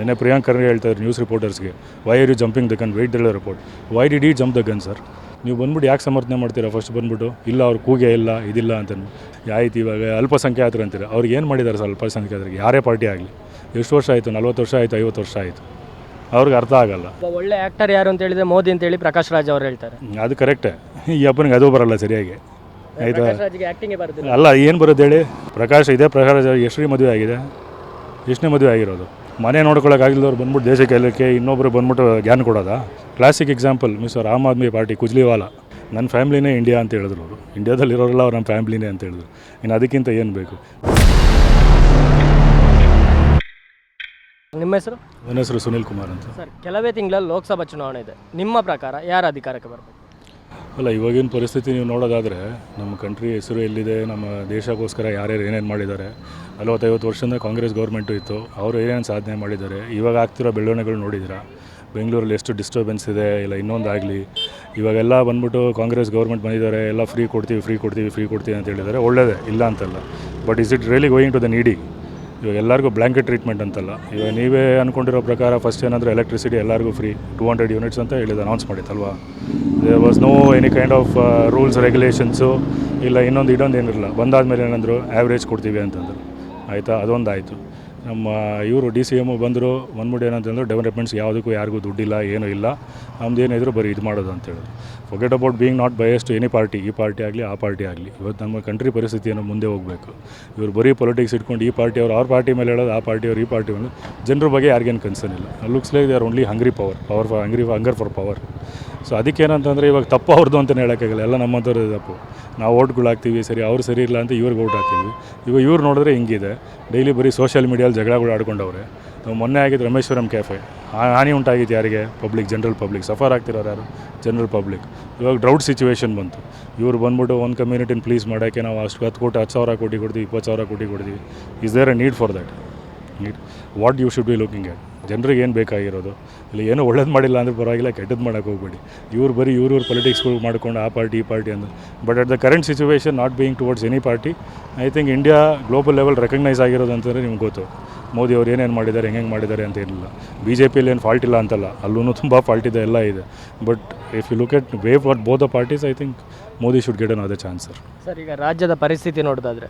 ನಿನ್ನೆ ಪ್ರಿಯಾಂಕ್ ಖರ್ಗೆ ಹೇಳ್ತಾರೆ news ರಿಪೋರ್ಟರ್ಸ್ಗೆ why are you jumping the gun wait the report why did he jump the gun sir ನೀವು ಬಂದ್ಬಿಟ್ಟು ಯಾಕೆ ಸಮರ್ಥನೆ ಮಾಡ್ತೀರಾ ಫಸ್ಟ್ ಬಂದ್ಬಿಟ್ಟು? ಇಲ್ಲ ಅವ್ರು ಕೂಗೆ ಇಲ್ಲ ಇದಿಲ್ಲ ಅಂತ ಆಯ್ತು ಇವಾಗ ಅಲ್ಪಸಂಖ್ಯಾತರು ಅಂತೀರ? ಅವ್ರಿಗೆ ಏನು ಮಾಡಿದ್ದಾರೆ ಸರ್ ಅಲ್ಪಸಂಖ್ಯಾತರಿಗೆ? ಯಾರೇ ಪಾರ್ಟಿ ಆಗಲಿ. ಎಷ್ಟು ವರ್ಷ ಆಯಿತು? ನಲ್ವತ್ತು ವರ್ಷ ಆಯಿತು? ಐವತ್ತು ವರ್ಷ ಆಯಿತು? ಅವ್ರಿಗೆ ಅರ್ಥ ಆಗಲ್ಲ. ಒಳ್ಳೆ ಆ್ಯಕ್ಟರ್ ಯಾರು ಅಂತ ಹೇಳಿದ್ರೆ ಮೋದಿ ಅಂತೇಳಿ ಪ್ರಕಾಶ್ ರಾಜ್ ಅವರು ಹೇಳ್ತಾರೆ. ಅದು ಕರೆಕ್ಟೇ ಈ ಅಪ್ಪನಿಗೆ ಅದು ಬರಲ್ಲ ಸರಿಯಾಗಿ. ಆಯಿತಾ? ಅಲ್ಲ ಏನು ಬರುತ್ತೆ ಹೇಳಿ? ಪ್ರಕಾಶ್ ಇದೇ ಪ್ರಕಾಶ್ ಎಷ್ಟನೇ ಮದುವೆ ಆಗಿದೆ? ಎಷ್ಟನೇ ಮದುವೆ ಆಗಿರೋದು? ಮನೆ ನೋಡ್ಕೊಳ್ಳೋಕ್ಕಾಗಿಲ್ದವ್ರು ಬಂದ್ಬಿಟ್ಟು ದೇಶ ಎಲ್ಲಕ್ಕೆ ಇನ್ನೊಬ್ಬರು ಬಂದ್ಬಿಟ್ಟು ಜ್ಞಾನ ಕೊಡೋದಾ? Classic example mister Aam Aadmi Party Kejriwal. ನನ್ನ ಫ್ಯಾಮ್ಲಿನೇ ಇಂಡಿಯಾ ಅಂತ ಹೇಳಿದ್ರು ಅವರು. ಇಂಡಿಯಾದಲ್ಲಿರೋರೆಲ್ಲ ಅವ್ರು ನಮ್ಮ ಫ್ಯಾಮ್ಲಿನೇ ಅಂತ ಹೇಳಿದ್ರು. ಇನ್ನು ಅದಕ್ಕಿಂತ ಏನು ಬೇಕು? ನಿಮ್ಮ ಹೆಸರು? ನನ್ನ ಹೆಸರು ಸುನಿಲ್ ಕುಮಾರ್ ಅಂತ. ಸರ್ ಕೆಲವೇ ತಿಂಗಳಲ್ಲಿ ಲೋಕಸಭಾ ಚುನಾವಣೆ ಇದೆ. ನಿಮ್ಮ ಪ್ರಕಾರ ಯಾರು ಅಧಿಕಾರಕ್ಕೆ ಬರಬೇಕು? ಅಲ್ಲ, ಇವಾಗಿನ ಪರಿಸ್ಥಿತಿ ನೀವು ನೋಡೋದಾದರೆ ನಮ್ಮ ಕಂಟ್ರಿ ಹೆಸರು ಎಲ್ಲಿದೆ, ನಮ್ಮ ದೇಶಕ್ಕೋಸ್ಕರ ಯಾರ್ಯಾರು ಏನೇನು ಮಾಡಿದ್ದಾರೆ. ನಲವತ್ತೈವತ್ತು ವರ್ಷದಿಂದ ಕಾಂಗ್ರೆಸ್ ಗೌರ್ಮೆಂಟು ಇತ್ತು, ಅವರು ಏನೇನು ಸಾಧನೆ ಮಾಡಿದ್ದಾರೆ. ಇವಾಗ ಆಗ್ತಿರೋ ಬೆಳವಣಿಗೆಗಳು ನೋಡಿದ್ದೀರಾ? ಬೆಂಗಳೂರಲ್ಲಿ ಎಷ್ಟು ಡಿಸ್ಟರ್ಬೆನ್ಸ್ ಇದೆ, ಇಲ್ಲ ಇನ್ನೊಂದಾಗಲಿ. ಇವಾಗೆಲ್ಲ ಬಂದ್ಬಿಟ್ಟು ಕಾಂಗ್ರೆಸ್ ಗೌರ್ಮೆಂಟ್ ಬಂದಿದ್ದಾರೆ, ಎಲ್ಲ ಫ್ರೀ ಕೊಡ್ತೀವಿ ಫ್ರೀ ಕೊಡ್ತೀವಿ ಫ್ರೀ ಕೊಡ್ತೀವಿ ಅಂತ ಹೇಳಿದ್ದಾರೆ. ಒಳ್ಳೆಯದೇ ಇಲ್ಲ ಅಂತಲ್ಲ. But is it really going to the needy ಇವಾಗ ಎಲ್ಲರಿಗೂ ಬ್ಲ್ಯಾಂಕೆಟ್ ಟ್ರೀಟ್ಮೆಂಟ್ ಅಂತಲ್ಲ. ಇವಾಗ ನೀವೇ ಅಂದ್ಕೊಂಡಿರೋ ಪ್ರಕಾರ ಫಸ್ಟ್ ಏನಾದರೂ ಎಲೆಕ್ಟ್ರಿಸಿಟಿ ಎಲ್ಲರಿಗೂ ಫ್ರೀ ಟೂ ಹಂಡ್ರೆಡ್ ಯೂನಿಟ್ಸ್ ಅಂತ ಹೇಳಿದ್ದು announce ಮಾಡಿತ್ತಲ್ವಾ? There was no any kind of rules regulations ಇಲ್ಲ ಇನ್ನೊಂದು ಇನ್ನೊಂದು ಏನಿರಲ್ಲ ಬಂದಾದ್ಮೇಲೆ ಏನಂದರು ಆ್ಯಾವ್ರೇಜ್ ಕೊಡ್ತೀವಿ ಅಂತಂದರು. ಆಯಿತಾ? ಅದೊಂದು ಆಯಿತು ನಮ್ಮ ಇವರು ಡಿ ಸಿ ಎಮ್ಮು ಬಂದರು ಬಂದ್ಬಿಟ್ಟು ಏನಂತಂದ್ರೆ ಡೆವಲಪ್ಮೆಂಟ್ಸ್ ಯಾವುದಕ್ಕೂ ಯಾರಿಗೂ ದುಡ್ಡಿಲ್ಲ, ಏನೂ ಇಲ್ಲ. ನಮ್ದು ಏನಿದ್ರು ಬರೀ ಇದು ಮಾಡೋದು ಅಂತ ಹೇಳಿದ್ರು. Forget about being not biased to any party ಈ ಪಾರ್ಟಿ ಆಗಲಿ, ಆ ಪಾರ್ಟಿ ಆಗಲಿ. ಇವತ್ತು ನಮ್ಮ ಕಂಟ್ರಿ ಪರಿಸ್ಥಿತಿಯನ್ನು ಮುಂದೆ ಹೋಗಬೇಕು. ಇವರು ಬರೀ ಪೊಲಿಟಿಕ್ಸ್ ಇಟ್ಕೊಂಡು ಈ ಪಾರ್ಟಿ ಅವ್ರು ಅವ್ರ ಪಾರ್ಟಿ ಮೇಲೆ ಹೇಳೋದು, ಆ ಪಾರ್ಟಿ ಅವ್ರು ಈ ಪಾರ್ಟಿ ಮೇಲೆ ಜನರ ಬಗ್ಗೆ ಯಾರಿಗೇನು ಕನ್ಸರ್ನ್ ಇಲ್ಲ. Looks like they are only hungry power power for hungry hunger for power so ಅದಕ್ಕೇನಂತಂದರೆ ಇವಾಗ ತಪ್ಪು ಅವ್ರದ್ದು ಅಂತಲೇ ಹೇಳೋಕ್ಕಾಗಲ್ಲ ಎಲ್ಲ ನಮ್ಮಂಥವ್ರು ತಪ್ಪು. ನಾವು ಓಟ್ಗಳು ಹಾಕ್ತೀವಿ, ಸರಿ ಅವ್ರು ಸರಿ ಇಲ್ಲ ಅಂತ ಇವ್ರಿಗೆ ಓಟ್ ಹಾಕ್ತೀವಿ. ಇವಾಗ ಇವ್ರು ನೋಡಿದ್ರೆ ಹಿಂಗಿದೆ. ಡೈಲಿ ಬರೀ ಸೋಷಿಯಲ್ ಮೀಡಿಯಲ್ಲಿ ಜಗಳಗಳು ಆಡ್ಕೊಂಡವ್ರೆ. ನಾವು ಮೊನ್ನೆ ಆಗಿದ್ದು ರಮೇಶ್ವರಂ ಕ್ಯಾಫೆ. ಹಾ- ಹಾನಿ ಉಂಟಾಗಿತ್ತು ಯಾರಿಗೆ? Public, general public. ಸಫರ್ ಆಗ್ತಿರೋರು ಯಾರು? General public. ಇವಾಗ ಡ್ರೌಟ್ ಸಿಚುವೇಶನ್ ಬಂತು. ಇವ್ರು ಬಂದ್ಬಿಟ್ಟು ಒಂದು ಕಮ್ಯುನಿಟಿನ ಪ್ಲೀಸ್ ಮಾಡೋಕ್ಕೆ ನಾವು ಅಷ್ಟು ಹತ್ತು ಕೋಟಿ, ಹತ್ತು ಸಾವಿರ ಕೋಟಿ ಕೊಡ್ತೀವಿ, ಇಪ್ಪತ್ತು ಸಾವಿರ ಕೋಟಿ ಕೊಡ್ತೀವಿ. Is there a need for that need what you should be looking at ಜನರಿಗೆ ಏನು ಬೇಕಾಗಿರೋದು? ಇಲ್ಲಿ ಏನೋ ಒಳ್ಳೇದು ಮಾಡಿಲ್ಲ ಅಂದರೆ ಪರವಾಗಿಲ್ಲ ಕೆಟ್ಟದ್ದು ಮಾಡೋಕೆ ಹೋಗ್ಬೇಡಿ. ಇವ್ರು ಬರೀ ಇವ್ರ ಇವ್ರ ಪೊಲಿಟಿಕ್ಸ್ಗಳು ಮಾಡ್ಕೊಂಡು ಆ ಪಾರ್ಟಿ ಈ ಪಾರ್ಟಿ ಅಂತ. But at the current situation not being towards any party I think India global level recognise ಆಗಿರೋದು ಅಂತಂದರೆ ನಿಮ್ಗೆ ಗೊತ್ತು. ಮೋದಿ ಅವ್ರು ಏನೇನು ಮಾಡಿದ್ದಾರೆ, ಹೆಂಗೆ ಮಾಡಿದ್ದಾರೆ ಅಂತ ಏನಿಲ್ಲ. ಬಿ ಜೆ ಪಿಯಲ್ಲಿ ಏನು ಫಾಲ್ಟ್ ಇಲ್ಲ ಅಂತಲ್ಲ ಅಲ್ಲೂ ತುಂಬ ಫಾಲ್ಟ್ ಇದೆ, ಎಲ್ಲ ಇದೆ. But if you look at way for both the parties I think Modi should get an ಅದೇ ಚಾನ್ಸ್ ಸರ್ ಸರ್ ಈಗ ರಾಜ್ಯದ ಪರಿಸ್ಥಿತಿ ನೋಡೋದಾದ್ರೆ,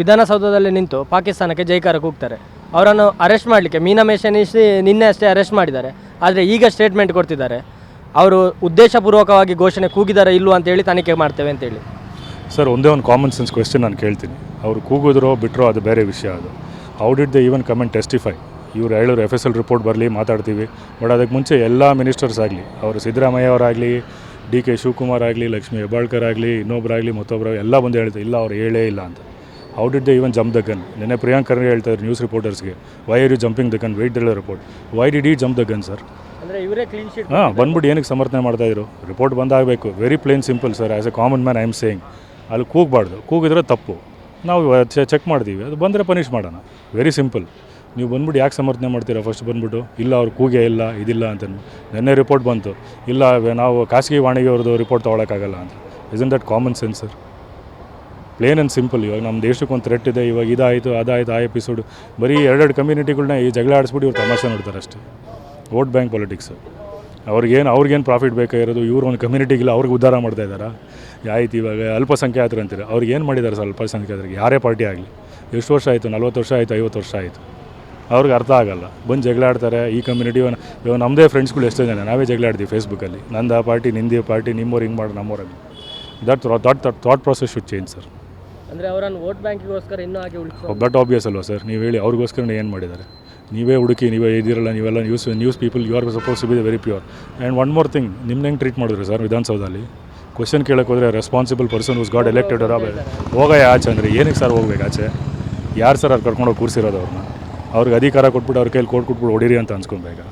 ವಿಧಾನಸೌಧದಲ್ಲಿ ನಿಂತು ಪಾಕಿಸ್ತಾನಕ್ಕೆ ಜೈಕಾರ ಕೂಗ್ತಾರೆ ಅವರನ್ನು ಅರೆಸ್ಟ್ ಮಾಡಲಿಕ್ಕೆ, ಮೀನಾ ನಿಲ್ಲಿಸಿ ನಿನ್ನೆ ಅಷ್ಟೇ ಅರೆಸ್ಟ್ ಮಾಡಿದ್ದಾರೆ. ಆದರೆ ಈಗ ಸ್ಟೇಟ್ಮೆಂಟ್ ಕೊಡ್ತಿದ್ದಾರೆ. ಅವರು ಉದ್ದೇಶಪೂರ್ವಕವಾಗಿ ಘೋಷಣೆ ಕೂಗಿದ್ದಾರೆ ಅಂತ ಅಂತೇಳಿ ತನಿಖೆ ಮಾಡ್ತೇವೆ ಅಂತೇಳಿ ಸರ್, ಒಂದೇ ಒಂದು ಕಾಮನ್ ಸೆನ್ಸ್ ಕ್ವೆಶ್ಚನ್ ನಾನು ಕೇಳ್ತೀನಿ. ಅವರು ಕೂಗಿದ್ರೋ ಬಿಟ್ಟರೋ ಅದು ಬೇರೆ ವಿಷಯ ಅದು. How did the even comment testify ಇವರು ಹೇಳೋರು ಎಫ್ ಎಸ್ ಎಲ್ ರಿಪೋರ್ಟ್ ಬರಲಿ, ಮಾತಾಡ್ತೀವಿ. ಬಟ್ ಅದಕ್ಕೆ ಮುಂಚೆ ಎಲ್ಲ ಮಿನಿಸ್ಟರ್ಸ್ ಆಗಲಿ, ಅವರು ಸಿದ್ದರಾಮಯ್ಯ ಅವರಾಗಲಿ, ಡಿ ಕೆ ಶಿವಕುಮಾರ್ ಆಗಲಿ, ಲಕ್ಷ್ಮೀ ಹೆಬ್ಬಾಳ್ಕರ್ ಆಗಲಿ ಇನ್ನೊಬ್ಬರಾಗಲಿ ಮತ್ತೊಬ್ಬರಾಗಲಿ ಎಲ್ಲ ಬಂದು ಹೇಳ್ತಾರೆ, ಇಲ್ಲ ಅವ್ರು ಹೇಳೇ ಇಲ್ಲ ಅಂತ. How did the even jump the gun ನಿನ್ನೆ ಪ್ರಿಯಾಂಕ್ ಖರ್ಗೆ ಹೇಳ್ತಾರೆ news ರಿಪೋರ್ಟರ್ಸ್ಗೆ why are you jumping the gun wait the report why did he jump the gun sir ಹಾಂ ಬಂದ್ಬಿಟ್ಟು ಏನಕ್ಕೆ ಸಮರ್ಥನೆ ಮಾಡ್ತಾಯಿದ್ರು report ಬಂದಾಗಬೇಕು. Very plain simple sir as a common man I am saying ಅಲ್ಲಿ ಕೂಗಬಾರ್ದು. ಕೂಗಿದ್ರೆ ತಪ್ಪು. ನಾವು ಚೆಕ್ ಮಾಡ್ತೀವಿ. ಅದು ಬಂದರೆ ಪನಿಷ್ ಮಾಡೋಣ. ವೆರಿ ಸಿಂಪಲ್ ನೀವು ಬಂದ್ಬಿಟ್ಟು ಯಾಕೆ ಸಮರ್ಥನೆ ಮಾಡ್ತೀರಾ? ಫಸ್ಟ್ ಬಂದ್ಬಿಟ್ಟು ಇಲ್ಲ ಅವ್ರು ಕೂಗೆ ಇಲ್ಲ ಇದಿಲ್ಲ ಅಂತ ನಿನ್ನೆ ರಿಪೋರ್ಟ್ ಬಂತು. ಇಲ್ಲ ನಾವು ಖಾಸಗಿ ವಾಣಿಗೆ ಅವ್ರದ್ದು ರಿಪೋರ್ಟ್ ತೊಗೊಳಕ್ಕಾಗಲ್ಲ ಅಂತ. Isn't that common sense sir plain and simple ಇವಾಗ ನಮ್ಮ ದೇಶಕ್ಕೆ ಒಂದು ಥ್ರೆಟ್ ಇದೆ, ಇವಾಗ ಇದಾಯಿತು, ಅದಾಯಿತು, ಆ ಎಪಿಸೋಡು ಬರೀ ಎರಡೆರಡು ಕಮ್ಯುನಿಟಿಗಳನ್ನ ಈ ಜಗಳ ಆಡಿಸ್ಬಿಟ್ಟು ಇವ್ರು ತಮಾಷೆ ನೋಡ್ತಾರೆ ಅಷ್ಟೇ. ವೋಟ್ ಬ್ಯಾಂಕ್ ಪಾಲಿಟಿಕ್ಸು ಅವ್ರಿಗೇನು ಅವ್ರಿಗೇನು ಪ್ರಾಫಿಟ್ ಬೇಕಾಗಿರೋದು ಇವ್ರು ಒಂದು ಕಮ್ಯುನಿಟಿಗಿಲ್ಲ ಅವ್ರಿಗೆ ಉದ್ಧಾರ ಮಾಡ್ತಾ ಇದ್ದಾರಾ? ಆಯ್ತು ಇವಾಗ ಅಲ್ಪಸಂಖ್ಯಾತರು ಅಂತೀರ. ಅವ್ರಿಗೆ ಏನು ಮಾಡಿದ್ದಾರೆ ಸರ್ ಅಲ್ಪಸಂಖ್ಯಾತರಿಗೆ? ಯಾರೇ ಪಾರ್ಟಿ ಆಗಲಿ. ಎಷ್ಟು ವರ್ಷ ಆಯಿತು? ನಲ್ವತ್ತು ವರ್ಷ ಆಯಿತು? ಐವತ್ತು ವರ್ಷ ಆಯಿತು? ಅವ್ರಿಗೆ ಅರ್ಥ ಆಗಲ್ಲ. ಬಂದು ಜಗಳ ಆಡ್ತಾರೆ. ಈ ಕಮ್ಯುನಿಟಿ ಇವಾಗ ನಮ್ಮದೇ ಫ್ರೆಂಡ್ಸ್ಗಳು ಎಷ್ಟೋ ಜನ. ನಾವೇ ಜಗಳ ಆಡ್ತೀವಿ ಫೇಸ್ಬುಕ್ಕಲ್ಲಿ ನಂದು ಆ ಪಾರ್ಟಿ ನಿಂದಿ ಪಾರ್ಟಿ ನಿಮ್ಮವ್ರು ಹಿಂಗೆ ಮಾಡಿ ನಮ್ಮವ್ರಲ್ಲಿ that thought thought process should change sir ಅಂದರೆ ಅವರನ್ನು ವೋಟ್ ಬ್ಯಾಂಕಿಗೋಸ್ಕರ ಇನ್ನೂ ಹಾಗೆ ಉಳಿಸೋ ಬಟ್ ಆಬ್ವಿಯಸ್ ಅಲ್ವಾ ಸರ್ ನೀವು ಹೇಳಿ ಅವ್ರಿಗೋಸ್ಕರ ಏನು ಮಾಡಿದ್ದಾರೆ? ನೀವೇ ಹುಡುಕಿ, ನೀವೇ ಇದಿರಲ್ಲ, ನೀವೆಲ್ಲ news news people you are suppose to be the very pure and one more thing ನಿಮ್ಮ ಹೆಂಗೆ ಟ್ರೀಟ್ ಮಾಡಿದ್ರು ಸರ್ ವಿಧಾನಸೌಧದಲ್ಲಿ? ಕ್ವಶನ್ ಕೇಳಕ್ಕೆ ಹೋದರೆ responsible person who's got elected ಹೋಗಯ ಆಚೆ ಅಂದರೆ ಏನಕ್ಕೆ ಸರ್ ಹೋಗ್ಬೇಕು ಆಚೆ? ಯಾರು ಸರ್ ಅವ್ರು ಕರ್ಕೊಂಡೋಗಿ ಕೂರಿಸಿರೋದು ಅವ್ರನ್ನ? ಅವ್ರಿಗೆ ಅಧಿಕಾರ ಕೊಟ್ಬಿಟ್ಟು ಅವ್ರ ಕೈಲಿ ಕೋರ್ಟ್ ಕೊಟ್ಬಿಟ್ಟು ಹೊಡೀರಿ ಅಂತ ಅನ್ಸ್ಕೊಬೇಕು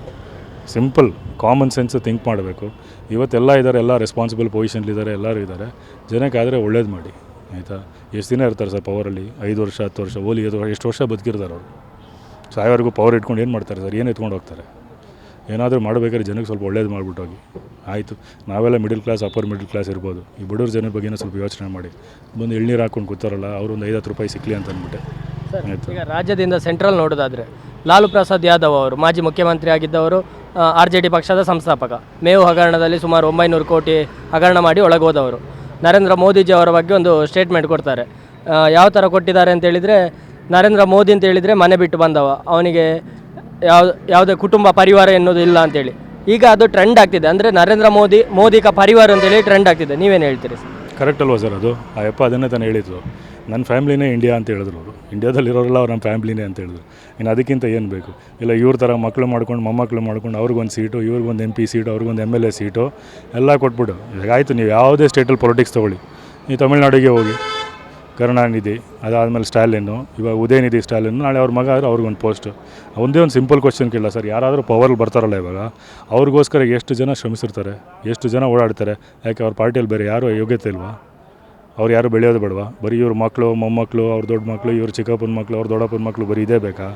ಸಿಂಪಲ್ ಕಾಮನ್ ಸೆನ್ಸ್ ಥಿಂಕ್ ಮಾಡಬೇಕು. ಇವತ್ತೆಲ್ಲ ಇದ್ದಾರೆ ಎಲ್ಲ ರೆಸ್ಪಾನ್ಸಿಬಲ್ ಪೊಸಿಷನ್ಲಿದ್ದಾರೆ ಎಲ್ಲರೂ ಇದ್ದಾರೆ ಜನಕ್ಕೆ ಆದರೆ ಒಳ್ಳೇದು ಮಾಡಿ. ಆಯಿತಾ? ಎಷ್ಟು ದಿನ ಇರ್ತಾರೆ ಸರ್ ಪವರಲ್ಲಿ ಐದು ವರ್ಷ ಹತ್ತು ವರ್ಷ? ಓಲಿ ಐದು ವರ್ಷ ಎಷ್ಟು ವರ್ಷ ಬದುಕಿರ್ತಾರೆ ಅವರು? ಸಾಯೋವರೆಗೂ ಪವರ್ ಇಟ್ಕೊಂಡು ಏನು ಮಾಡ್ತಾರೆ ಸರ್? ಏನು ಎತ್ಕೊಂಡು ಹೋಗ್ತಾರೆ? ಏನಾದರೂ ಮಾಡಬೇಕಾದ್ರೆ ಜನಕ್ಕೆ ಸ್ವಲ್ಪ ಒಳ್ಳೇದು ಮಾಡಿಬಿಟ್ಟು ಹೋಗಿ. ಆಯಿತು. ನಾವೆಲ್ಲ middle class upper middle class ಇರ್ಬೋದು. ಈ ಬಡವ್ರ ಜನರ ಬಗ್ಗೆನೇ ಸ್ವಲ್ಪ ಯೋಚನೆ ಮಾಡಿ. ಬಂದು ಎಳ್ನೀರು ಹಾಕ್ಕೊಂಡು ಕೂತಾರಲ್ಲ ಅವರೊಂದು ಐದು ಹತ್ತು ರೂಪಾಯಿ ಸಿಕ್ಕಲಿ ಅಂತ ಅಂದ್ಬಿಟ್ಟೆ. ಆಯಿತು? ಈಗ ರಾಜ್ಯದಿಂದ ಸೆಂಟ್ರಲ್ ನೋಡೋದಾದ್ರೆ ಲಾಲು ಪ್ರಸಾದ್ ಯಾದವ್ ಅವರು ಮಾಜಿ ಮುಖ್ಯಮಂತ್ರಿ ಆಗಿದ್ದವರು ಆರ್ ಜೆ ಡಿ ಪಕ್ಷದ ಸಂಸ್ಥಾಪಕ. ಮೇವು ಹಗರಣದಲ್ಲಿ ಸುಮಾರು ಒಂಬೈನೂರು ಕೋಟಿ ಹಗರಣ ಮಾಡಿ ಒಳಗೋದವರು. ನರೇಂದ್ರ ಮೋದಿಜಿ ಅವರ ಬಗ್ಗೆ ಒಂದು ಸ್ಟೇಟ್ಮೆಂಟ್ ಕೊಡ್ತಾರೆ. ಯಾವ ಥರ ಕೊಟ್ಟಿದ್ದಾರೆ ಅಂತ ಹೇಳಿದರೆ, ನರೇಂದ್ರ ಮೋದಿ ಅಂತ ಹೇಳಿದರೆ ಮನೆ ಬಿಟ್ಟು ಬಂದವ. ಅವನಿಗೆ ಯಾವ ಯಾವುದೇ ಕುಟುಂಬ ಪರಿವಾರ ಎನ್ನುವುದು ಇಲ್ಲ ಅಂತೇಳಿ ಈಗ ಅದು ಟ್ರೆಂಡ್ ಆಗ್ತಿದೆ. ಅಂದರೆ ನರೇಂದ್ರ ಮೋದಿ ಮೋದಿ ಕ ಪರಿವಾರ ಅಂತೇಳಿ ಟ್ರೆಂಡ್ ಆಗ್ತಿದೆ. ನೀವೇನು ಹೇಳ್ತೀರಿ? ಕರೆಕ್ಟ್ ಅಲ್ವಾ ಸರ್ ಅದು? ಆ ಯಪ್ಪ ಅದನ್ನೇ ತಾನು ಹೇಳಿದ್ರು ನನ್ನ ಫ್ಯಾಮ್ಲಿನೇ ಇಂಡಿಯಾ ಅಂತ ಹೇಳಿದ್ರು ಅವರು. ಇಂಡಿಯಾದಲ್ಲಿರೋರೆಲ್ಲ ಅವ್ರು ನಮ್ಮ ಫ್ಯಾಮ್ಲಿನೇ ಅಂತ ಹೇಳಿದ್ರು. ಇನ್ನು ಅದಕ್ಕಿಂತ ಏನು ಬೇಕು? ಇಲ್ಲ ಇವ್ರ ಥರ ಮಕ್ಕಳು ಮಾಡ್ಕೊಂಡು ಮೊಮ್ಮಕ್ಕಳು ಮಾಡ್ಕೊಂಡು ಅವ್ರಿಗೊಂದು ಸೀಟು, ಇವ್ರಿಗೊಂದು ಎಂ ಪಿ ಸೀಟು, ಅವ್ರಿಗೊಂದು ಎಂ ಎಲ್ ಎ ಸೀಟು, ಎಲ್ಲ ಕೊಟ್ಬಿಡು. ಆಯಿತು, ನೀವು ಯಾವುದೇ ಸ್ಟೇಟಲ್ಲಿ ಪೊಲಿಟಿಕ್ಸ್ ತೊಗೊಳ್ಳಿ. ನೀವು ತಮಿಳ್ನಾಡಿಗೆ ಹೋಗಿ, ಕರುಣಾನಿಧಿ, ಅದಾದಮೇಲೆ ಸ್ಟಾಲಿನ್ನು ಇವಾಗ ಉದಯನಿಧಿ ಸ್ಟೈಲಿನ್ ನಾಳೆ ಅವ್ರ ಮಗ ಆದರೆ ಅವ್ರಿಗೊಂದು ಪೋಸ್ಟ್ ಒಂದೇ ಒಂದು ಸಿಂಪಲ್ ಕ್ವಶನ್ ಕೇಳ ಸರ್. ಯಾರಾದರೂ ಪವರ್ಲ್ಲಿ ಬರ್ತಾರಲ್ಲ ಇವಾಗ. ಅವ್ರಿಗೋಸ್ಕರ ಎಷ್ಟು ಜನ ಶ್ರಮಿಸಿರ್ತಾರೆ, ಎಷ್ಟು ಜನ ಓಡಾಡ್ತಾರೆ, ಯಾಕೆ ಅವ್ರ ಪಾರ್ಟಿಯಲ್ಲಿ ಬೇರೆ ಯಾರೂ ಯೋಗ್ಯತೆ ಇಲ್ವಾ? ಅವ್ರು ಯಾರು ಬೆಳೆಯೋದು ಬೇಡವಾ? ಬರೀ ಇವ್ರ ಮಕ್ಕಳು ಮೊಮ್ಮಕ್ಕಳು ಅವ್ರ ದೊಡ್ಡ ಮಕ್ಕಳು ಇವ್ರ ಚಿಕ್ಕಪ್ಪನ ಮಕ್ಕಳು ಅವ್ರ ದೊಡ್ಡಪ್ಪನ ಮಕ್ಕಳು ಬರೀ ಇದೇ ಬೇಕಾ?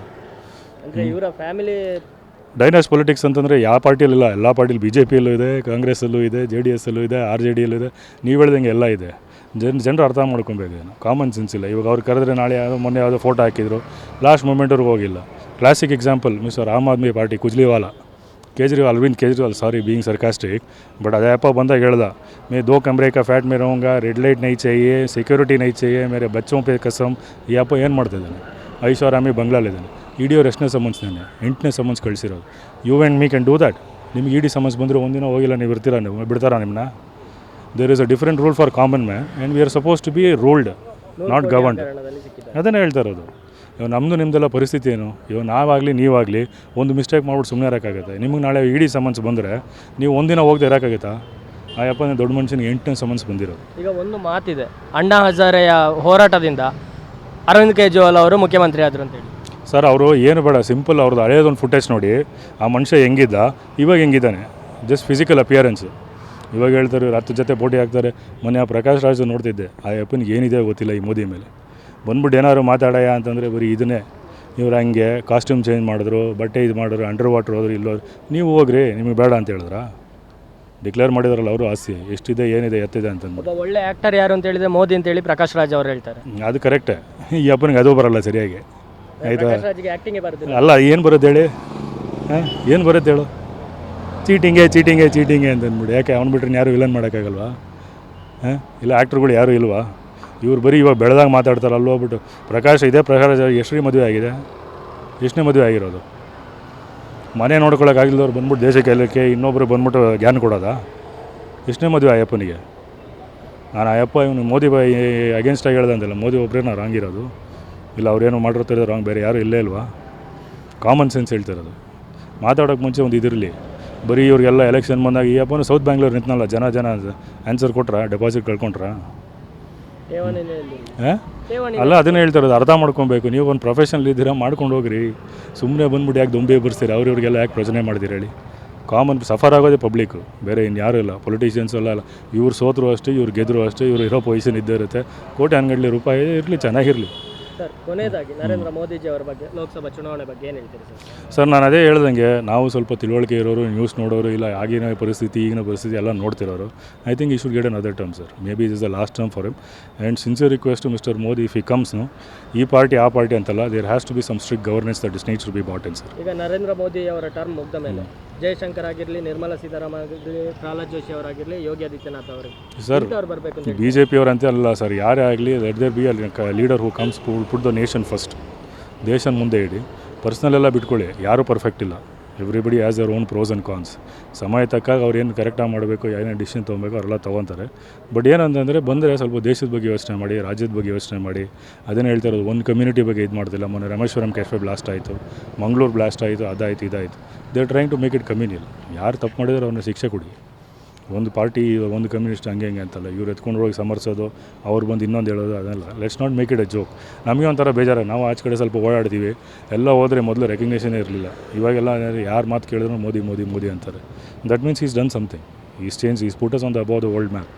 ಅಂದರೆ ಇವರ ಫ್ಯಾಮಿಲಿ ಡೈನಾಸ್ ಪೊಲಿಟಿಕ್ಸ್ ಅಂತಂದರೆ ಯಾವ ಪಾರ್ಟಿಯಲ್ಲಿಲ್ಲ ಎಲ್ಲ ಪಾರ್ಟಿಲಿ ಬಿ ಜೆ ಪಿಯಲ್ಲೂ ಇದೆ ಕಾಂಗ್ರೆಸ್ಸಲ್ಲೂ ಇದೆ ಜೆ ಡಿ ಎಸ್ಸಲ್ಲೂ ಇದೆ ಆರ್ ಜೆ ಡಿಯಲ್ಲೂ ಇದೆ. ನೀವು ಹೇಳ್ದಂಗೆ ಎಲ್ಲ ಇದೆ. ಜನ ಜನರು ಅರ್ಥ ಮಾಡ್ಕೊಬೇಕು ಕಾಮನ್ ಸೆನ್ಸ್ ಇಲ್ಲ. ಇವಾಗ ಅವ್ರು ಕರೆದ್ರೆ ನಾಳೆ ಯಾವುದೋ ಮೊನ್ನೆ ಯಾವುದೋ ಫೋಟೋ ಹಾಕಿದ್ರು. ಲಾಸ್ಟ್ ಮೂಮೆಂಟ್ವರೆಗೂ ಹೋಗಿಲ್ಲ. Classic example mister Aam Aadmi Party Kejriwal. Kejriwal Arvind Kejriwal sorry being sarcastic but ಅದೇ ಅಪ್ಪ ಬಂದಾಗ ಹೇಳ್ದ मैं दो कमरे का फ्लैट में रहूँगा रेड लाइट नहीं चाहिए सिक्योरिटी नहीं चाहिए मेरे बच्चों पे कसम ಈ ಅಪ್ಪ ಏನು ಮಾಡ್ತಿದ್ದಾನೆ ಐಷಾರಾಮಿ ಬಂಗ್ಲಾಲಿದ್ದಾನೆ ಇಡಿ ಅವ್ರು ಎಷ್ಟನೇ ಸಮನ್ಸ್ ನಾನೆ ಎಂಟನೇ summons ಕಳಿಸಿರೋದು you and me can do that ನಿಮ್ಗೆ ಇಡಿ ಸಮನ್ಸ್ ಬಂದರೆ ಒಂದಿನ ಹೋಗಿಲ್ಲ ನೀವು ಇರ್ತೀರಾ ನೀವು ಬಿಡ್ತಾರಾ ನಿಮ್ಮನ್ನ there is a different rule for common man and we are supposed to be ruled not governed ಹಗರಣದಲ್ಲಿ ಸಿಕ್ಕಿದ್ದಾರೆ ಅದನ್ನೇ ಹೇಳ್ತಾ ಇರೋದು ಇವಾಗ ನಮ್ಮದು ನಿಮ್ಮದೆಲ್ಲ ಪರಿಸ್ಥಿತಿ ಏನು? ಇವಾಗ ನಾವಾಗಲಿ ನೀವಾಗಲಿ ಒಂದು ಮಿಸ್ಟೇಕ್ ಮಾಡ್ಬಿಟ್ಟು ಸುಮ್ಮನೆ ಇರೋಕ್ಕಾಗತ್ತೆ ನಿಮಗೆ ನಾಳೆ ಇಡೀ ಸಮನ್ಸ್ ಬಂದರೆ ನೀವು ಒಂದಿನ ಹೋಗದೆ ಇರೋಕ್ಕಾಗತ್ತಾ ಆ ಯಪ್ಪ ದೊಡ್ಡ ಮನುಷ್ಯನಿಗೆ ಎಂಟನೇ ಸಮನ್ಸ್ ಬಂದಿರೋದು. ಈಗ ಒಂದು ಮಾತಿದೆ. ಅಣ್ಣಾ ಹಜಾರೆಯ ಹೋರಾಟದಿಂದ ಅರವಿಂದ್ ಕೇಜ್ರಿವಾಲ್ ಅವರು ಮುಖ್ಯಮಂತ್ರಿ ಆದರು ಅಂತೇಳಿ ಸರ್ ಅವರು ಏನು ಬೇಡ ಸಿಂಪಲ್ ಅವ್ರದ್ದು ಹಳೆಯದೊಂದು ಫುಟೇಜ್ ನೋಡಿ. ಆ ಮನುಷ್ಯ ಹೆಂಗಿದ್ದ? ಇವಾಗ ಹೆಂಗಿದ್ದಾನೆ? ಜಸ್ಟ್ ಫಿಸಿಕಲ್ ಅಪಿಯರೆನ್ಸ್ ಇವಾಗ ಹೇಳ್ತಾರೆ ಇವ್ರು ಹತ್ತು ಜೊತೆ ಪೋಟಿ ಹಾಕ್ತಾರೆ. ಮೊನ್ನೆ ಆ ಪ್ರಕಾಶ್ ರಾಜ್ ನೋಡ್ತಿದ್ದೆ. ಆ ಯಪ್ಪನಿಗೆ ಏನಿದೆ ಗೊತ್ತಿಲ್ಲ ಈ ಮೋದಿ ಮೇಲೆ. ಬಂದ್ಬಿಟ್ಟು ಏನಾದ್ರು ಮಾತಾಡಯ್ಯ ಅಂತಂದರೆ ಬರೀ ಇದನ್ನೇ. ಇವ್ರು ಹಂಗೆ ಕಾಸ್ಟ್ಯೂಮ್ ಚೇಂಜ್ ಮಾಡಿದ್ರು ಬಟ್ಟೆ ಇದು ಮಾಡಿದ್ರು ಅಂಡರ್ ವಾಟ್ರ್ ಹೋದ್ರು ಇಲ್ಲೋ ನೀವು ಹೋಗ್ರಿ ನಿಮಗೆ ಬೇಡ ಅಂತ ಹೇಳಿದ್ರಾ? ಡಿಕ್ಲೇರ್ ಮಾಡಿದಾರಲ್ಲ ಅವರು ಆಸ್ತಿ. ಎಷ್ಟಿದೆ ಏನಿದೆ ಎತ್ತಿದೆ ಅಂತ ಒಬ್ಬ ಒಳ್ಳೆ ಆ್ಯಕ್ಟರ್ ಯಾರು ಅಂತ ಹೇಳಿದ್ರೆ ಮೋದಿ ಅಂತೇಳಿ ಪ್ರಕಾಶ್ ರಾಜ್ ಅವರು ಹೇಳ್ತಾರೆ. ಅದು ಕರೆಕ್ಟ್ ಈ ಅಪ್ಪನಿಗೆ ಅದು ಬರಲ್ಲ ಸರಿಯಾಗಿ. ಆಯಿತಾ? ಪ್ರಕಾಶ್ ರಾಜ್ಗೆ ಆ್ಯಕ್ಟಿಂಗೇ ಬರೋದಿಲ್ಲ. ಅಲ್ಲ ಏನು ಬರುತ್ತೆ ಹೇಳಿ? ಹಾಂ? ಏನು ಬರುತ್ತೆ ಹೇಳು? ಚೀಟಿಂಗೆ ಚೀಟಿಂಗೆ ಚೀಟಿಂಗೆ ಅಂತ ಅಂದ್ಬಿಡಿ ಯಾಕೆ ಅವ್ನು ಬಿಟ್ರೆ ಯಾರು ವಿಲನ್ ಮಾಡೋಕ್ಕಾಗಲ್ವಾ? ಹಾಂ? ಇಲ್ಲ ಆ್ಯಕ್ಟ್ರುಗಳು ಯಾರೂ ಇಲ್ವಾ? ಇವ್ರು ಬರೀ ಇವಾಗ ಬೆಳೆದಾಗ ಮಾತಾಡ್ತಾರೆ, ಅಲ್ಲಿ ಹೋಗ್ಬಿಟ್ಟು. ಪ್ರಕಾಶ್ ಇದೆ ಪ್ರಕಾರ ಎಷ್ಟೇ ಮದುವೆ ಆಗಿದೆ. ಎಷ್ಟನೇ ಮದುವೆ ಆಗಿರೋದು. ಮನೆ ನೋಡ್ಕೊಳ್ಳೋಕ್ಕಾಗಿಲ್ಲದವ್ರು ಬಂದ್ಬಿಟ್ಟು ದೇಶಕ್ಕೆ ಎಲ್ಲಕ್ಕೆ ಇನ್ನೊಬ್ಬರು ಬಂದ್ಬಿಟ್ಟು ಜ್ಞಾನ ಕೊಡೋದಾ? ಎಷ್ಟನೇ ಮದುವೆ ಅಯ್ಯಪ್ಪನಿಗೆ. ನಾನು ಅಯ್ಯಪ್ಪ, ಇವನು ಮೋದಿ ಬೈ ಅಗೇನ್ಸ್ಟಾಗಿ ಹೇಳ್ದೆ ಅಂತಲ್ಲ ಮೋದಿ ಒಬ್ಬರೇನ ರಾಂಗ್ ಇರೋದು. ಇಲ್ಲ, ಅವ್ರೇನು ಮಾಡಿರ್ತಾರೆ ರಾಂಗ್ ಬೇರೆ ಯಾರೂ ಇಲ್ಲೇ ಇಲ್ವಾ? ಕಾಮನ್ ಸೆನ್ಸ್ ಹೇಳ್ತಿರೋದು. ಮಾತಾಡೋಕೆ ಮುಂಚೆ ಒಂದು ಇದಿರಲಿ. ಬರೀ ಇವ್ರಿಗೆಲ್ಲ ಎಲೆಕ್ಷನ್ ಬಂದಾಗ, ಈ ಸೌತ್ ಬ್ಯಾಂಗ್ಳೂರ್ ನಿಂತನಲ್ಲ, ಜನ ಜನ ಆನ್ಸರ್ ಕೊಟ್ರ ಡೆಪಾಸಿಟ್ ಕಳ್ಕೊಂಡ್ರಾ? ಅಲ್ಲ ಅದನ್ನೇ ಹೇಳ್ತಿರೋದು ಅರ್ಥ ಮಾಡ್ಕೊಬೇಕು. ನೀವು ಒಂದು ಪ್ರೊಫೆಷನಲ್ ಇದ್ದೀರಾ ಮಾಡ್ಕೊಂಡು ಹೋಗ್ರಿ. ಸುಮ್ಮನೆ ಬಂದ್ಬಿಟ್ಟು ಯಾಕೆ ದೊಂಬೆ ಬರ್ಸ್ತೀರಿ ಅವ್ರಿವ್ರಿಗೆಲ್ಲ ಯಾಕೆ ಪ್ರಚನೆ ಮಾಡಿದಿರಿ ಹೇಳಿ. ಕಾಮನ್ ಸಫರ್ ಆಗೋದೇ ಪಬ್ಲಿಕ್ ಬೇರೆ ಇನ್ಯಾರೂ ಇಲ್ಲ. ಪೊಲಿಟಿಷಿಯನ್ಸ್ ಎಲ್ಲ ಅಲ್ಲ ಇವ್ರು ಸೋತರು ಅಷ್ಟೇ ಇವ್ರು ಗೆದ್ರು ಅಷ್ಟೇ ಇವ್ರು ಇರೋ ಪೊಸಿಷನ್ ಇದ್ದೇ ಇರುತ್ತೆ. ಕೋಟಿ ಹನ್ನೆರಡು ರೂಪಾಯಿ ಇರಲಿ ಚೆನ್ನಾಗಿರಲಿ. ಸರ್ ಕೊನೆಯದಾಗಿ ನರೇಂದ್ರ ಮೋದಿಜಿ ಅವರ ಬಗ್ಗೆ ಲೋಕಸಭಾ ಚುನಾವಣೆ ಬಗ್ಗೆ ಏನು ಹೇಳ್ತೀರಿ ಸರ್? ಸರ್ ನಾನು ಅದೇ ಹೇಳ್ದಂಗೆ ನಾವು ಸ್ವಲ್ಪ ತಿಳುವಳಿಕೆ ಇರೋರು ನ್ಯೂಸ್ ನೋಡೋರು ಇಲ್ಲ ಆಗಿನ ಪರಿಸ್ಥಿತಿ ಈಗಿನ ಪರಿಸ್ಥಿತಿ ಎಲ್ಲ ನೋಡ್ತಿರೋರು I think he should get another term sir may be is the last term for him and sincere request to mister Modi if he ಕಮ್ಸ್ನು ಈ ಪಾರ್ಟಿ ಆ ಪಾರ್ಟಿ ಅಂತಲ್ಲ there has to be some strict governance that is needs to be button sir ಈಗ ನರೇಂದ್ರ ಮೋದಿ ಅವರ term ಮುಗ್ದ ಮೇಲೆ ಜಯಶಂಕರ್ ಆಗಿರಲಿ ನಿರ್ಮಲಾ ಸೀತಾರಾಮನ್ ಆಗಿರಲಿ ಪ್ರಹ್ಲಾದ್ ಜೋಶಿ ಅವರಾಗಿರಲಿ ಯೋಗಿ ಆದಿತ್ಯನಾಥ್ ಅವರು. ಸರ್ ಅವ್ರು ಬರಬೇಕು ಅಂತ ಅವರಂತೆ ಬಿ ಜೆ ಪಿಯವರಂತೆ ಅಲ್ಲ ಸರ್ ಯಾರೇ ಆಗಲಿ ಲೆಟ್ ದೇರ್ ಬಿ ಅಲ್ಲಿ leader who comes put the nation first ದೇಶನ್ ಮುಂದೆ ಇಡಿ. ಪರ್ಸ್ನಲ್ ಎಲ್ಲ ಬಿಟ್ಕೊಳ್ಳಿ ಯಾರೂ ಪರ್ಫೆಕ್ಟ್ ಇಲ್ಲ. Everybody has hour own pros and cons ಸಮಯ ತಕ್ಕಾಗ ಅವ್ರು ಏನು ಕರೆಕ್ಟಾಗಿ ಮಾಡಬೇಕು ಏನೇನು ಡಿಸಿಷನ್ ತೊಗೊಬೇಕು ಅವರೆಲ್ಲ ತೊಗೊತಾರೆ ಬಟ್ ಏನಂತಂದರೆ ಬಂದರೆ ಸ್ವಲ್ಪ ದೇಶದ ಬಗ್ಗೆ ಯೋಚನೆ ಮಾಡಿ, ರಾಜ್ಯದ ಬಗ್ಗೆ ಯೋಚನೆ ಮಾಡಿ. ಅದೇನು ಹೇಳ್ತಾ ಇರೋದು, ಒಂದು ಕಮ್ಯುನಿಟಿ ಬಗ್ಗೆ ಇದು ಮಾಡ್ತಿಲ್ಲ. ಮೊನ್ನೆ ರಾಮೇಶ್ವರಂ ಕೆಫೆ ಬ್ಲಾಸ್ಟ್ ಆಯಿತು, ಮಂಗಳೂರು ಬ್ಲಾಸ್ಟ್ ಆಯಿತು, ಅದಾಯಿತು, ಇದಾಯಿತು. They trying to make it communal ಯಾರು ತಪ್ಪು ಮಾಡಿದ್ರೆ ಅವ್ರನ್ನ ಶಿಕ್ಷೆ ಕೊಡಿ. ಒಂದು ಪಾರ್ಟಿ, ಒಂದು ಕಮ್ಯುನಿಸ್ಟ್ ಹಂಗೆ ಹಂಗೆ ಅಂತಲ್ಲ, ಇವ್ರು ಎತ್ಕೊಂಡು ಹೋಗಿ ಸಮರ್ಸೋದು, ಅವ್ರು ಬಂದು ಇನ್ನೊಂದು ಹೇಳೋದು, ಅದೆಲ್ಲ. Let's not make it a joke ನಮಗೆ ಒಂಥರ ಬೇಜಾರ. ನಾವು ಆಚೆ ಕಡೆ ಸ್ವಲ್ಪ ಓಡಾಡ್ತೀವಿ. ಎಲ್ಲ ಹೋದರೆ ಮೊದಲು ರೆಕಗ್ನೇಷನೇ ಇರಲಿಲ್ಲ. ಇವಾಗೆಲ್ಲ ಯಾರು ಮಾತು ಕೇಳಿದ್ರು ಮೋದಿ ಮೋದಿ ಮೋದಿ ಅಂತಾರೆ. That means is done something is change is puts us ಒಂದು above the world map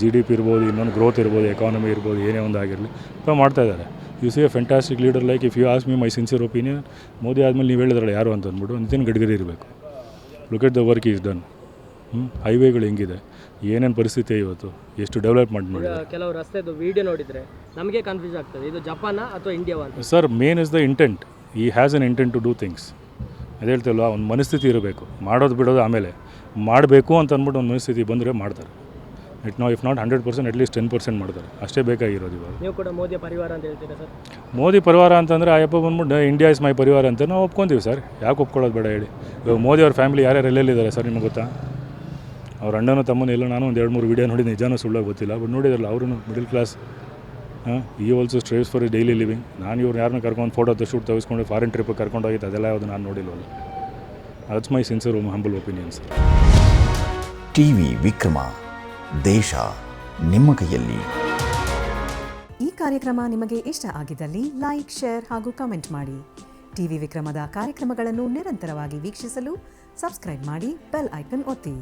G D P ಇರ್ಬೋದು, ಇನ್ನೊಂದು ಗ್ರೋತ್ ಇರ್ಬೋದು ಎಕಾನಮಿ ಇರ್ಬೋದು, ಏನೇ ಒಂದು ಆಗಿರಲಿ. ಸೊ ಮಾಡ್ತಾ ಇದ್ದಾರೆ. You see a fantastic leader like if you ask me my sincere opinion Modi ಆದಮೇಲೆ ನೀವು ಹೇಳಿದ್ರಲ್ಲ ಯಾರು ಅಂತ ಅಂದ್ಬಿಟ್ಟು, ನಿತಿನ್ ಗಡ್ಕರಿ ಇರಬೇಕು. Look at the work is done ಹೈವೇಗಳು ಹೆಂಗಿದೆ? ಏನೇನು ಪರಿಸ್ಥಿತಿ ಇವತ್ತು? ಎಷ್ಟು ಡೆವಲಪ್ಮೆಂಟ್ ಮಾಡಿದ್ದಾರೆ? ಕೆಲವು ರಸ್ತೆದು ವಿಡಿಯೋ ನೋಡಿದರೆ ನಮಗೆ ಕನ್ಫ್ಯೂಸ್ ಆಗ್ತದೆ. ಇದು ಜಪಾನ ಅಥವಾ ಇಂಡಿಯಾವಾ ಅಂತ? Sir main is the intent he has an intent to do things ಅದು ಹೇಳ್ತೀವಲ್ಲ ಒಂದು ಮನಸ್ಥಿತಿ ಇರಬೇಕು. ಮಾಡೋದು ಬಿಡೋದು ಆಮೇಲೆ. ಮಾಡಬೇಕು ಅಂತ ಅಂದ್ಬಿಟ್ಟು ಒಂದು ಮನಸ್ಥಿತಿ ಬಂದರೆ ಮಾಡ್ತಾರೆ. It no if not hundred percent at least ten percent ಮಾಡ್ತಾರೆ. ಅಷ್ಟೇ ಬೇಕಾಗಿರೋದು ಇವಾಗ. ನೀವು ಕೂಡ ಮೋದಿ ಪರಿವಾರ ಅಂತ ಹೇಳ್ತೀರಾ ಸರ್? ಮೋದಿ ಪರಿವಾರ ಅಂತಂದರೆ ಅಯ್ಯಪ್ಪ ಬಂದ್ಬಿಟ್ಟು ಇಂಡಿಯಾ ಇಸ್ ಮೈ ಪರಿವಾರ ಅಂತ ನಾವು ಒಪ್ಕೊಂತೀವಿ ಸರ್. ಯಾಕೆ ಒಪ್ಕೊಳ್ಳೋದು ಬೇಡ ಹೇಳಿ. ಇವಾಗ ಮೋದಿ ಅವ್ರ ಫ್ಯಾಮಿಲಿ ಯಾರ್ಯಾರು ಎಲ್ಲೆಲ್ಲಿದ್ದಾರೆ ಸರ್ ನಿಮಗೆ ಗೊತ್ತಾ? ಅವ್ರ ಅಣ್ಣನೂ ತಮ್ಮನೂ ಎಲ್ಲ ನಾನು ಒಂದು ಎರಡು ಮೂರು ವೀಡಿಯೋ ನೋಡಿ ನಿಜಾನೂ ಸುಳ್ಳು ಗೊತ್ತಿಲ್ಲ. ಬಟ್ ನೋಡಿದ್ರಲ್ಲ ಅವರು ಮಿಡಲ್ ಕ್ಲಾಸ್ ಹಾಂ? He also stress for daily living ನಾನು ಇವ್ರು ಯಾರನ್ನ ಕರ್ಕೊಂಡು ಫೋಟೋ ಶೂಟ್ ತೆಗೆಸ್ಕೊಂಡು ಫಾರಿನ್ ಟ್ರಿಪ್ ಕರ್ಕೊಂಡು ಹೋಗಿದ್ದು ಅದೆಲ್ಲ ಯಾವುದು ನಾನು ನೋಡಿಲ್ವಲ್ಲ. That's my sincere humble opinions T V Vikrama ದೇಶ ನಿಮ್ಮ ಕೈಯಲ್ಲಿ. ಈ ಕಾರ್ಯಕ್ರಮ ನಿಮಗೆ ಇಷ್ಟ ಆಗಿದ್ದಲ್ಲಿ ಲೈಕ್ ಶೇರ್ ಹಾಗೂ ಕಮೆಂಟ್ ಮಾಡಿ. ಟಿವಿ ವಿಕ್ರಮದ ಕಾರ್ಯಕ್ರಮಗಳನ್ನು ನಿರಂತರವಾಗಿ ವೀಕ್ಷಿಸಲು ಸಬ್ಸ್ಕ್ರೈಬ್ ಮಾಡಿ ಬೆಲ್ ಐಕನ್ ಒತ್ತಿ.